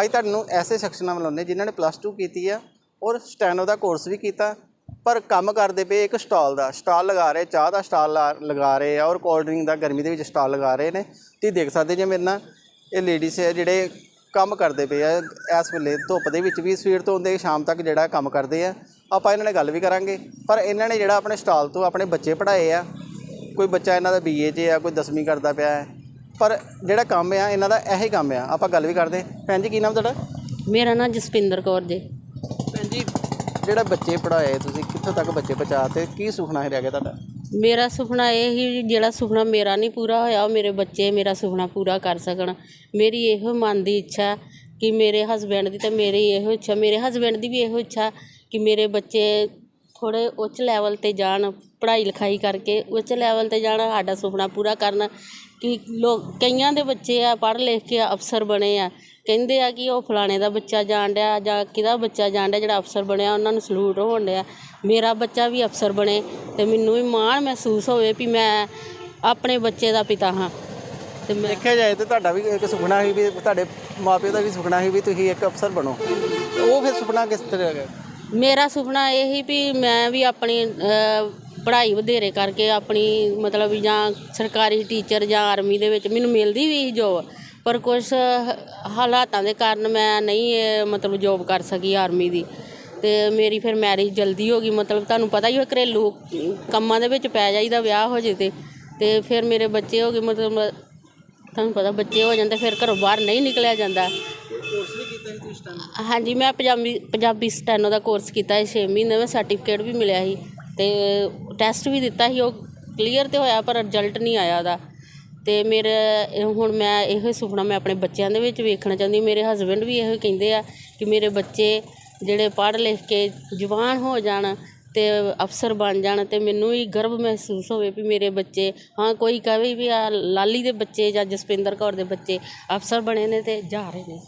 ਅੱਜ ਤੁਹਾਨੂੰ ਐਸੇ ਸੈਕਸ਼ਨਾਂ ਨਾਲ ਮਿਲਾਉਂਦੇ ਜਿਨ੍ਹਾਂ ਨੇ ਪਲੱਸ 2 ਕੀਤੀ ਆ ਔਰ ਸਟੈਨੋ ਦਾ ਕੋਰਸ ਵੀ ਕੀਤਾ, ਪਰ ਕੰਮ ਕਰਦੇ ਪਏ ਇੱਕ ਸਟਾਲ ਦਾ, ਸਟਾਲ ਲਗਾ ਰਹੇ, ਚਾਹ ਦਾ ਸਟਾਲ ਲਾ- ਲਗਾ ਰਹੇ ਆ ਔਰ ਕੋਲਡ ਡਰਿੰਕ ਦਾ ਗਰਮੀ ਦੇ ਵਿੱਚ ਸਟਾਲ ਲਗਾ ਰਹੇ ਨੇ। ਤੁਸੀਂ ਦੇਖ ਸਕਦੇ ਜੇ ਮੇਰੇ ਨਾਲ ਇਹ ਲੇਡੀਜ਼ ਹੈ ਜਿਹੜੇ ਕੰਮ ਕਰਦੇ ਪਏ ਆ, ਇਸ ਵੇਲੇ ਧੁੱਪ ਦੇ ਵਿੱਚ ਵੀ ਸਵੇਰ ਤੋਂ ਹੁੰਦੇ ਸ਼ਾਮ ਤੱਕ ਜਿਹੜਾ ਕੰਮ ਕਰਦੇ ਆ, ਆਪਾਂ ਇਹਨਾਂ ਨਾਲ ਗੱਲ ਵੀ ਕਰਾਂਗੇ। ਪਰ ਇਹਨਾਂ ਨੇ ਜਿਹੜਾ ਆਪਣੇ ਸਟਾਲ ਤੋਂ ਆਪਣੇ ਬੱਚੇ ਪੜ੍ਹਾਏ ਆ, ਕੋਈ ਬੱਚਾ ਇਹਨਾਂ ਦਾ ਬੀਏ 'ਚ ਆ, ਕੋਈ 10ਵੀਂ ਕਰਦਾ ਪਿਆ ਹੈ ਪਰ ਜਿਹੜਾ ਕੰਮ ਆ ਇਹਨਾਂ ਦਾ ਇਹੀ ਕੰਮ ਆ। ਆਪਾਂ ਗੱਲ ਵੀ ਕਰਦੇ। ਭੈਣ ਜੀ ਕੀ ਨਾਮ ਤੁਹਾਡਾ? ਮੇਰਾ ਨਾਮ ਜਸਪਿੰਦਰ ਕੌਰ ਜੀ। ਭੈਣ ਜੀ ਜਿਹੜਾ ਬੱਚੇ ਪੜ੍ਹਾਏ ਤੁਸੀਂ ਕਿੱਥੋਂ ਤੱਕ ਬੱਚੇ ਪਹੁੰਚਾਤੇ ਕੀ ਸੁਪਨਾ ਹੈ ਰਹਿ ਗਿਆ ਤੁਹਾਡਾ? ਮੇਰਾ ਸੁਪਨਾ ਇਹ ਹੀ ਜਿਹੜਾ ਸੁਪਨਾ ਮੇਰਾ ਨਹੀਂ ਪੂਰਾ ਹੋਇਆ ਉਹ ਮੇਰੇ ਬੱਚੇ ਮੇਰਾ ਸੁਪਨਾ ਪੂਰਾ ਕਰ ਸਕਣ। ਮੇਰੀ ਇਹੋ ਮਨ ਦੀ ਇੱਛਾ ਕਿ ਮੇਰੇ ਹਸਬੈਂਡ ਦੀ ਤੇ ਮੇਰੀ ਇਹੋ ਇੱਛਾ ਮੇਰੇ ਹਸਬੈਂਡ ਦੀ ਵੀ ਇਹੋ ਇੱਛਾ ਕਿ ਮੇਰੇ ਬੱਚੇ ਥੋੜੇ ਉੱਚ ਲੈਵਲ ਤੇ ਜਾਣ ਪੜ੍ਹਾਈ ਲਿਖਾਈ ਕਰਕੇ ਉੱਚ ਲੈਵਲ ਤੇ ਜਾਣ ਸਾਡਾ ਸੁਪਨਾ ਪੂਰਾ ਕਰਨ। ਕਿ ਲੋਕ ਕਈਆਂ ਦੇ ਬੱਚੇ ਆ ਪੜ੍ਹ ਲਿਖ ਕੇ ਅਫਸਰ ਬਣੇ ਆ। ਕਹਿੰਦੇ ਆ ਕਿ ਉਹ ਫਲਾਣੇ ਦਾ ਬੱਚਾ ਜਾਣ ਡਿਆ ਜਾਂ ਕਿਹਦਾ ਬੱਚਾ ਜਾਣ ਡਿਆ ਜਿਹੜਾ ਅਫਸਰ ਬਣਿਆ ਉਹਨਾਂ ਨੂੰ ਸਲੂਟ ਹੋਣ ਡਿਆ। ਮੇਰਾ ਬੱਚਾ ਵੀ ਅਫਸਰ ਬਣੇ ਤੇ ਮੈਨੂੰ ਵੀ ਮਾਣ ਮਹਿਸੂਸ ਹੋਵੇ ਵੀ ਮੈਂ ਆਪਣੇ ਬੱਚੇ ਦਾ ਪਿਤਾ ਹਾਂ। ਤੇ ਮੈਂ ਦੇਖਿਆ ਜਾਏ ਤੇ ਤੁਹਾਡਾ ਵੀ ਇੱਕ ਸੁਪਨਾ ਸੀ ਵੀ ਤੁਹਾਡੇ ਮਾਪਿਓ ਦਾ ਵੀ ਸੁਪਨਾ ਸੀ ਵੀ ਤੁਸੀਂ ਇੱਕ ਅਫਸਰ ਬਣੋ। ਤੇ ਉਹ ਫਿਰ ਸੁਪਨਾ ਕਿਸ ਤਰ੍ਹਾਂ ਗਿਆ ਮੇਰਾ ਸੁਪਨਾ ਇਹ ਹੀ ਵੀ ਮੈਂ ਵੀ ਆਪਣੀ ਪੜ੍ਹਾਈ ਵਧੇਰੇ ਕਰਕੇ ਆਪਣੀ ਮਤਲਬ ਜਾਂ ਸਰਕਾਰੀ ਟੀਚਰ ਜਾਂ ਆਰਮੀ ਦੇ ਵਿੱਚ ਮੈਨੂੰ ਮਿਲਦੀ ਵੀ ਸੀ ਜੋਬ ਪਰ ਕੁਝ ਹਾਲਾਤਾਂ ਦੇ ਕਾਰਨ ਮੈਂ ਨਹੀਂ ਮਤਲਬ ਜੋਬ ਕਰ ਸਕੀ ਆਰਮੀ ਦੀ। ਤੇ ਮੇਰੀ ਫਿਰ ਮੈਰਿਜ ਜਲਦੀ ਹੋ ਗਈ, ਮਤਲਬ ਤੁਹਾਨੂੰ ਪਤਾ ਹੀ ਹੈ ਘਰੇਲੂ ਕੰਮਾਂ ਦੇ ਵਿੱਚ ਪੈ ਜਾਈਦਾ ਵਿਆਹ ਹੋ ਜੇ ਤੇ। ਤੇ ਫਿਰ ਮੇਰੇ ਬੱਚੇ ਹੋ ਗਏ, ਮਤਲਬ ਤੁਹਾਨੂੰ ਪਤਾ ਬੱਚੇ ਹੋ ਜਾਂਦੇ, ਫਿਰ ਘਰੋਂ ਬਾਹਰ ਨਹੀਂ ਨਿਕਲਿਆ ਜਾਂਦਾ। ਹਾਂਜੀ, ਮੈਂ ਪੰਜਾਬੀ ਪੰਜਾਬੀ ਸਟੈਨੋ ਦਾ ਕੋਰਸ ਕੀਤਾ ਹੈ 6 ਮਹੀਨੇ ਮੈਂ ਸਰਟੀਫਿਕੇਟ ਵੀ ਮਿਲਿਆ ਸੀ। ਤੇ ਟੈਸਟ ਵੀ ਦਿੱਤਾ ਸੀ, ਉਹ ਕਲੀਅਰ ਤੇ ਹੋਇਆ, ਪਰ ਰਿਜ਼ਲਟ ਨਹੀਂ ਆਇਆ ਉਹਦਾ। ਤੇ ਮੇਰੇ ਹੁਣ ਮੈਂ ਇਹੋ ਹੀ ਸੁਪਨਾ ਮੈਂ ਆਪਣੇ ਬੱਚਿਆਂ ਦੇ ਵਿੱਚ ਵੇਖਣਾ ਚਾਹੁੰਦੀ, ਮੇਰੇ ਹਸਬੰਡ ਵੀ ਇਹੋ ਕਹਿੰਦੇ ਆ ਕਿ ਮੇਰੇ ਬੱਚੇ ਜਿਹੜੇ ਪੜ੍ਹ ਲਿਖ ਕੇ ਜਵਾਨ ਹੋ ਜਾਣ ਤੇ ਅਫਸਰ ਬਣ ਜਾਣ ਤੇ ਮੈਨੂੰ ਵੀ ਗਰਵ ਮਹਿਸੂਸ ਹੋਵੇ ਵੀ ਮੇਰੇ ਬੱਚੇ, ਹਾਂ, ਕੋਈ ਕਹੇ ਵੀ ਆ, ਲਾਲੀ ਦੇ ਬੱਚੇ ਜਾਂ ਜਸਪਿੰਦਰ ਕੌਰ ਦੇ ਬੱਚੇ ਅਫਸਰ ਬਣੇ ਨੇ ਤੇ ਜਾ ਰਹੇ ਨੇ।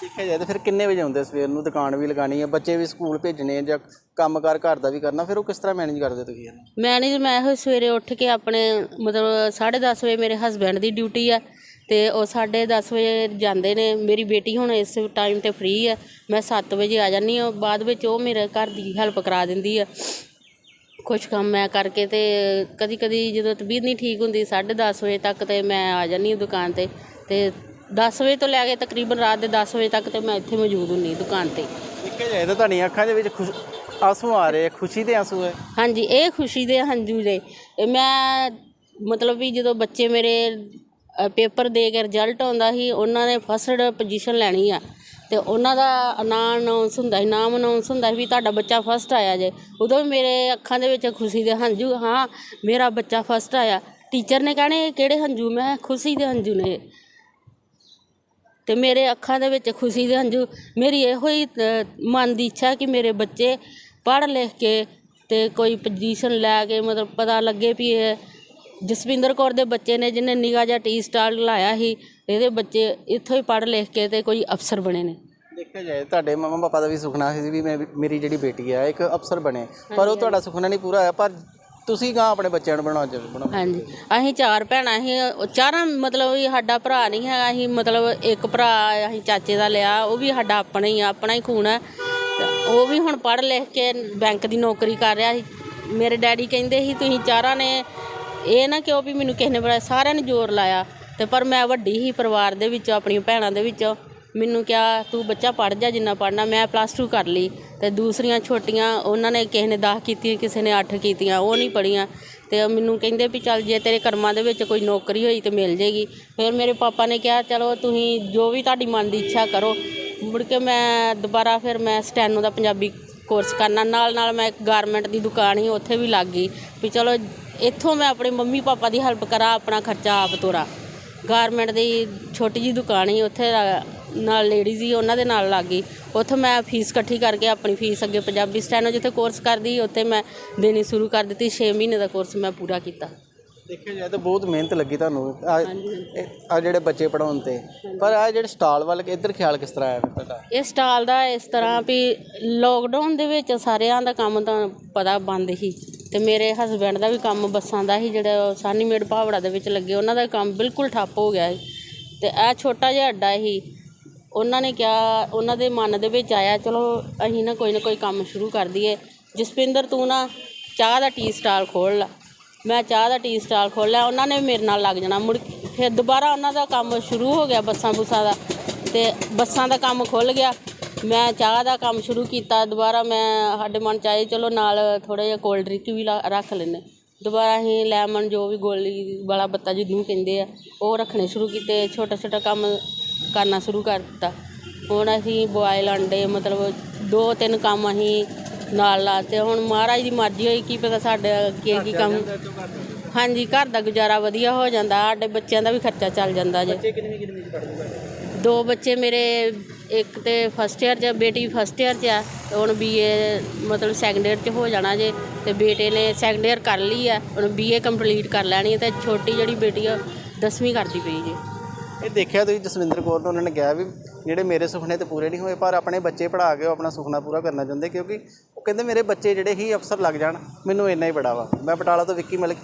ਦੇਖਿਆ ਜਾਏ ਤੇ ਫਿਰ ਕਿੰਨੇ ਵਜੇ ਆਉਂਦੇ ਸਵੇਰ ਨੂੰ? ਦੁਕਾਨ ਵੀ ਲਗਾਣੀ ਹੈ ਬੱਚੇ ਵੀ ਸਕੂਲ ਭੇਜਣੇ ਆ ਜਾਂ ਕੰਮਕਾਰ ਘਰ ਦਾ ਵੀ ਕਰਨਾ? ਫਿਰ ਉਹ ਕਿਸ ਤਰ੍ਹਾਂ ਮੈਨੇਜ ਕਰਦੇ ਤੁਸੀਂ ਇਹਨੂੰ? ਮੈਂ ਨਹੀਂ, ਮੈਂ ਇਹੋ ਸਵੇਰੇ ਉੱਠ ਕੇ ਆਪਣੇ ਮਤਲਬ 10:30 ਵਜੇ ਮੇਰੇ ਹਸਬੈਂਡ ਦੀ ਡਿਊਟੀ ਆ ਤੇ ਉਹ 10:30 ਵਜੇ ਜਾਂਦੇ ਨੇ। ਮੇਰੀ ਬੇਟੀ ਹੁਣ ਇਸ ਟਾਈਮ ਤੇ ਫ੍ਰੀ ਆ। ਮੈਂ 7 ਵਜੇ ਆ ਜਾਂਦੀ ਹਾਂ। ਬਾਅਦ ਵਿੱਚ ਉਹ ਮੇਰੇ ਘਰ ਦੀ ਹੈਲਪ ਕਰਾ ਦਿੰਦੀ ਆ। ਕੁਛ ਕੰਮ ਮੈਂ ਕਰਕੇ ਤੇ ਕਦੀ ਕਦੀ ਜਦੋਂ ਤਬੀਅਤ ਨਹੀਂ ਠੀਕ ਹੁੰਦੀ 10:30 ਵਜੇ ਤੱਕ ਤੇ ਮੈਂ ਆ ਜਾਂਦੀ ਹਾਂ ਦੁਕਾਨ ਤੇ ਤੇ 10 ਵਜੇ ਤੋਂ ਲੈ ਕੇ ਤਕਰੀਬਨ ਰਾਤ ਦੇ 10 ਵਜੇ ਤੱਕ ਤੇ ਮੈਂ ਇੱਥੇ ਮੌਜੂਦ ਹੁੰਨੀ ਦੁਕਾਨ ਤੇ। ਦੇਖਿਆ ਜਾਏ ਤਾਂ ਤੁਹਾਡੀਆਂ ਅੱਖਾਂ ਦੇ ਵਿੱਚ ਖੁਸ਼ ਆਂਸੂ ਆ ਰਹੇ ਆ ਖੁਸ਼ੀ ਦੇ ਆਂਸੂ ਹੈ ਹਾਂਜੀ ਇਹ ਖੁਸ਼ੀ ਦੇ ਹੰਝੂ ਨੇ ਇਹ ਮੈਂ ਮਤਲਬ ਵੀ ਜਦੋਂ ਬੱਚੇ ਮੇਰੇ ਅ, ਪੇਪਰ ਦੇ ਕੇ ਰਿਜ਼ਲਟ ਆਉਂਦਾ ਸੀ ਉਹਨਾਂ ਨੇ ਫਸਟ ਪੋਜੀਸ਼ਨ ਲੈਣੀ ਆ। ਤੇ ਉਹਨਾਂ ਦਾ ਨਾਂ ਅਨਾਉਂਸ ਹੁੰਦਾ ਸੀ ਨਾਮ ਅਨਾਉਂਸ ਹੁੰਦਾ ਸੀ ਵੀ ਤੁਹਾਡਾ ਬੱਚਾ ਫਸਟ ਆਇਆ ਜੇ। ਉਦੋਂ ਵੀ ਮੇਰੇ ਅੱਖਾਂ ਦੇ ਵਿੱਚ ਖੁਸ਼ੀ ਦੇ ਹੰਝੂ ਹਾਂ ਮੇਰਾ ਬੱਚਾ ਫਸਟ ਆਇਆ। ਟੀਚਰ ਨੇ ਕਹਿਣੇ "ਇਹ ਕਿਹੜੇ ਹੰਝੂ? ਮੈਂ ਕਿਹਾ, ਖੁਸ਼ੀ ਦੇ ਹੰਝੂ ਨੇ। ਤੇ ਮੇਰੇ ਅੱਖਾਂ ਦੇ ਵਿੱਚ ਖੁਸ਼ੀ ਦੇ ਹੰਝੂ ਮੇਰੀ ਇਹੋ ਹੀ ਅ, ਮਨ ਦੀ ਇੱਛਾ ਕਿ ਮੇਰੇ ਬੱਚੇ ਪੜ੍ਹ ਲਿਖ ਕੇ ਤੇ ਕੋਈ ਪੋਜੀਸ਼ਨ ਲੈ ਕੇ ਮਤਲਬ ਪਤਾ ਲੱਗੇ ਵੀ ਇਹ ਜਸਵਿੰਦਰ ਕੌਰ ਦੇ ਬੱਚੇ ਨੇ ਜਿਹਨੇ ਨਿਗਾਹ ਜਿਹਾ ਟੀ ਸਟਾਲ ਲਾਇਆ ਸੀ ਇਹਦੇ ਬੱਚੇ ਇੱਥੋਂ ਹੀ ਪੜ੍ਹ ਲਿਖ ਕੇ ਤੇ ਕੋਈ ਅਫਸਰ ਬਣੇ ਨੇ। ਦੇਖਿਆ ਜਾਏ ਤੁਹਾਡੇ ਮਮਾ ਪਾਪਾ ਦਾ ਵੀ ਸੁਪਨਾ ਸੀ ਵੀ ਮੈਂ ਮੇਰੀ ਜਿਹੜੀ ਬੇਟੀ ਹੈ ਇੱਕ ਅਫਸਰ ਬਣੇ। ਪਰ ਉਹ ਤੁਹਾਡਾ ਸੁਪਨਾ ਨਹੀਂ ਪੂਰਾ ਹੋਇਆ ਪਰ ਤੁਸੀਂ ਗਾਂ ਆਪਣੇ ਬੱਚਿਆਂ ਨੂੰ ਬਣਾਉਣਾ ਚਾਹੁੰਦੇ ਬਣਾਓ ਹਾਂਜੀ। ਅਸੀਂ ਚਾਰ ਭੈਣਾਂ ਸੀ ਉਹ ਚਾਰਾਂ ਮਤਲਬ ਵੀ ਸਾਡਾ ਭਰਾ ਨਹੀਂ ਹੈਗਾ ਅਸੀਂ ਮਤਲਬ ਇੱਕ ਭਰਾ ਅਸੀਂ ਚਾਚੇ ਦਾ ਲਿਆ ਉਹ ਵੀ ਸਾਡਾ ਆਪਣਾ ਹੀ ਆ ਆਪਣਾ ਹੀ ਖੂਨ ਹੈ ਤੇ ਉਹ ਵੀ ਹੁਣ ਪੜ੍ਹ ਲਿਖ ਕੇ ਬੈਂਕ ਦੀ ਨੌਕਰੀ ਕਰ ਰਿਹਾ ਸੀ। ਮੇਰੇ ਡੈਡੀ ਕਹਿੰਦੇ ਸੀ ਤੁਸੀਂ ਚਾਰਾਂ ਨੇ ਇਹ ਨਾ ਕਿਉਂ ਵੀ ਮੈਨੂੰ ਕਿਸੇ ਨੇ ਬੜਾ ਸਾਰਿਆਂ ਨੇ ਜ਼ੋਰ ਲਾਇਆ। ਤੇ ਪਰ ਮੈਂ ਵੱਡੀ ਹੀ ਪਰਿਵਾਰ ਦੇ ਵਿੱਚੋਂ ਆਪਣੀਆਂ ਭੈਣਾਂ ਦੇ ਵਿੱਚੋਂ। ਮੈਨੂੰ ਕਿਹਾ, ਤੂੰ ਬੱਚਾ ਪੜ੍ਹ ਜਾ ਜਿੰਨਾ ਪੜ੍ਹਨਾ। ਮੈਂ ਪਲੱਸ 2 ਕਰ ਲਈ ਤੇ ਦੂਸਰੀਆਂ ਛੋਟੀਆਂ ਉਹਨਾਂ ਨੇ ਕਿਸੇ ਨੇ 10 ਕੀਤੀਆਂ, ਕਿਸੇ ਨੇ 8 ਕੀਤੀਆਂ, ਉਹ ਨਹੀਂ ਪੜ੍ਹੀਆਂ। ਤੇ ਮੈਨੂੰ ਕਹਿੰਦੇ ਵੀ ਚੱਲ ਜੇ ਤੇਰੇ ਕਰਮਾਂ ਦੇ ਵਿੱਚ ਕੋਈ ਨੌਕਰੀ ਹੋਈ ਤੇ ਮਿਲ ਜੇਗੀ। ਫਿਰ ਮੇਰੇ ਪਾਪਾ ਨੇ ਕਿਹਾ, ਚਲੋ ਤੁਸੀਂ ਜੋ ਵੀ ਤੁਹਾਡੀ ਮਨ ਦੀ ਇੱਛਾ ਕਰੋ। ਮੁੜ ਕੇ ਮੈਂ ਦੁਬਾਰਾ ਫਿਰ ਮੈਂ ਸਟੈਨੋ ਦਾ ਪੰਜਾਬੀ ਕੋਰਸ ਕਰਨਾ। ਨਾਲ ਨਾਲ ਮੈਂ ਇੱਕ ਗਾਰਮੈਂਟ ਦੀ ਦੁਕਾਨ ਹੀ ਉੱਥੇ ਵੀ ਲੱਗ ਗਈ ਵੀ ਚਲੋ ਇੱਥੋਂ ਮੈਂ ਆਪਣੇ ਮੰਮੀ ਪਾਪਾ ਦੀ ਹੈਲਪ ਕਰਾਂ, ਆਪਣਾ ਖਰਚਾ ਆਪ ਤੋਰਾਂ। ਗਾਰਮੈਂਟ ਦੀ ਛੋਟੀ ਜੀ ਦੁਕਾਨ ਹੀ ਉੱਥੇ ਨਾਲ ਲੇਡੀਜ਼ ਹੀ ਉਹਨਾਂ ਦੇ ਨਾਲ ਲੱਗ ਗਈ। ਉੱਥੋਂ ਮੈਂ ਫੀਸ ਇਕੱਠੀ ਕਰਕੇ ਆਪਣੀ ਫੀਸ ਅੱਗੇ ਪੰਜਾਬੀ ਸਟੈਨੋ ਜਿੱਥੇ ਕੋਰਸ ਕਰਦੀ ਉੱਥੇ ਮੈਂ ਦੇਣੀ ਸ਼ੁਰੂ ਕਰ ਦਿੱਤੀ 6 ਮਹੀਨੇ ਦਾ ਕੋਰਸ ਮੈਂ ਪੂਰਾ ਕੀਤਾ। ਦੇਖਿਆ ਜਾਏ ਤਾਂ ਬਹੁਤ ਮਿਹਨਤ ਲੱਗੀ ਤੁਹਾਨੂੰ। ਆ ਜਿਹੜੇ ਬੱਚੇ ਪੜਾਉਣ ਤੇ। ਪਰ ਆ ਜਿਹੜੇ ਸਟਾਲ ਵੱਲ ਇੱਧਰ ਖਿਆਲ ਕਿਸ ਤਰ੍ਹਾਂ ਆਇਆ ਤੁਹਾਡਾ? ਇਹ ਸਟਾਲ ਦਾ ਇਸ ਤਰ੍ਹਾਂ ਵੀ ਲੋਕਡਾਊਨ ਦੇ ਵਿੱਚ ਸਾਰਿਆਂ ਦਾ ਕੰਮ ਤਾਂ ਪਤਾ ਬੰਦ ਸੀ ਤੇ ਮੇਰੇ ਹਸਬੈਂਡ ਦਾ ਵੀ ਕੰਮ ਬੱਸਾਂ ਦਾ ਸੀ ਜਿਹੜਾ ਸਾਨੀਮੇਡ ਭਾਵੜਾ ਦੇ ਵਿੱਚ ਲੱਗੇ ਉਹਨਾਂ ਦਾ ਕੰਮ ਬਿਲਕੁਲ ਠੱਪ ਹੋ ਗਿਆ ਸੀ। ਤੇ ਇਹ ਛੋਟਾ ਜਿਹਾ ਅੱਡਾ ਸੀ ਉਹਨਾਂ ਨੇ ਕਿਹਾ, ਉਹਨਾਂ ਦੇ ਮਨ ਦੇ ਵਿੱਚ ਆਇਆ, ਚਲੋ ਅਸੀਂ ਨਾ ਕੋਈ ਨਾ ਕੋਈ ਕੰਮ ਸ਼ੁਰੂ ਕਰ ਦਈਏ। ਜਸਪਿੰਦਰ, ਤੂੰ ਨਾ ਚਾਹ ਦਾ ਟੀ ਸਟਾਲ ਖੋਲ ਲਾ। ਮੈਂ ਚਾਹ ਦਾ ਟੀ ਸਟਾਲ ਖੋਲ੍ਹਿਆ ਉਹਨਾਂ ਨੇ ਮੇਰੇ ਨਾਲ ਲੱਗ ਜਾਣਾ। ਮੁੜ ਫਿਰ ਦੁਬਾਰਾ ਉਹਨਾਂ ਦਾ ਕੰਮ ਸ਼ੁਰੂ ਹੋ ਗਿਆ ਬੱਸਾਂ ਬੁੱਸਾਂ ਦਾ ਤੇ ਬੱਸਾਂ ਦਾ ਕੰਮ ਖੁੱਲ ਗਿਆ। ਮੈਂ ਚਾਹ ਦਾ ਕੰਮ ਸ਼ੁਰੂ ਕੀਤਾ, ਦੁਬਾਰਾ ਮੈਂ ਸਾਡੇ ਮਨ ਚ ਆਏ, ਚਲੋ ਨਾਲ ਥੋੜਾ ਜਿਹਾ ਕੋਲਡ ਡਰਿੰਕ ਵੀ ਲਾ- ਰੱਖ ਲੈਂਦੇ ਦੁਬਾਰਾ ਅਸੀਂ ਲੈਮਨ ਜੋ ਵੀ ਗੋਲੀ ਵਾਲਾ ਬੱਤਾ ਜਿਹਨੂੰ ਕਹਿੰਦੇ ਆ, ਉਹ ਰੱਖਣੇ ਸ਼ੁਰੂ ਕੀਤੇ। ਛੋਟਾ ਛੋਟਾ ਕੰਮ ਕਰਨਾ ਸ਼ੁਰੂ ਕਰ ਦਿੱਤਾ। ਹੁਣ ਅਸੀਂ ਬੋਇਲ ਅੰਡੇ ਮਤਲਬ ਦੋ ਤਿੰਨ ਕੰਮ ਅਸੀਂ ਨਾਲ ਲਾਤੇ ਹੁਣ ਮਹਾਰਾਜ ਦੀ ਮਰਜ਼ੀ ਹੋਈ ਕੀ ਪਤਾ ਸਾਡਾ ਕੀ ਕੀ ਕੰਮ ਹਾਂਜੀ ਘਰ ਦਾ ਗੁਜ਼ਾਰਾ ਵਧੀਆ ਹੋ ਜਾਂਦਾ ਸਾਡੇ ਬੱਚਿਆਂ ਦਾ ਵੀ ਖਰਚਾ ਚੱਲ ਜਾਂਦਾ ਜੇ। ਬੱਚੇ ਕਿੰਨੀ ਕਿੰਨੀ ਚ ਪੜ੍ਹਦੇ ਤੁਹਾਡੇ ਦੋ? ਬੱਚੇ ਮੇਰੇ ਇੱਕ ਤੇ ਫਸਟ ਇਅਰ 'ਚ ਬੇਟੀ ਫਸਟ ਇਅਰ 'ਚ ਆ ਤੇ ਹੁਣ ਬੀਏ ਮਤਲਬ ਸੈਕੰਡ ਇਅਰ 'ਚ ਹੋ ਜਾਣਾ ਜੇ ਤੇ ਬੇਟੇ ਨੇ ਸੈਕੰਡ ਇਅਰ ਕਰ ਲਈ ਆ ਹੁਣ ਬੀਏ ਕੰਪਲੀਟ ਕਰ ਲੈਣੀ ਤੇ ਛੋਟੀ ਜਿਹੜੀ ਬੇਟੀ ਆ 10ਵੀਂ ਕਰਦੀ ਪਈ ਜੇ। ਇਹ ਦੇਖਿਆ ਤੁਸੀਂ ਜਸਵਿੰਦਰ ਕੌਰ ਨੂੰ, ਉਹਨਾਂ ਨੇ ਕਿਹਾ ਵੀ ਜਿਹੜੇ ਮੇਰੇ ਸੁਪਨੇ ਤੇ ਪੂਰੇ ਨਹੀਂ ਹੋਏ, ਪਰ ਆਪਣੇ ਬੱਚੇ ਪੜ੍ਹਾ ਕੇ ਉਹ ਆਪਣਾ ਸੁਪਨਾ ਪੂਰਾ ਕਰਨਾ ਚਾਹੁੰਦੇ, ਕਿਉਂਕਿ ਉਹ ਕਹਿੰਦੇ ਮੇਰੇ ਬੱਚੇ ਜਿਹੜੇ ਹੀ ਅਫਸਰ ਲੱਗ ਜਾਣ, ਮੈਨੂੰ ਇੰਨਾ ਹੀ ਬੜਾ ਵਾ ਮੈਂ ਬਟਾਲਾ ਤੋਂ ਵਿੱਕੀ ਮਲਿਕ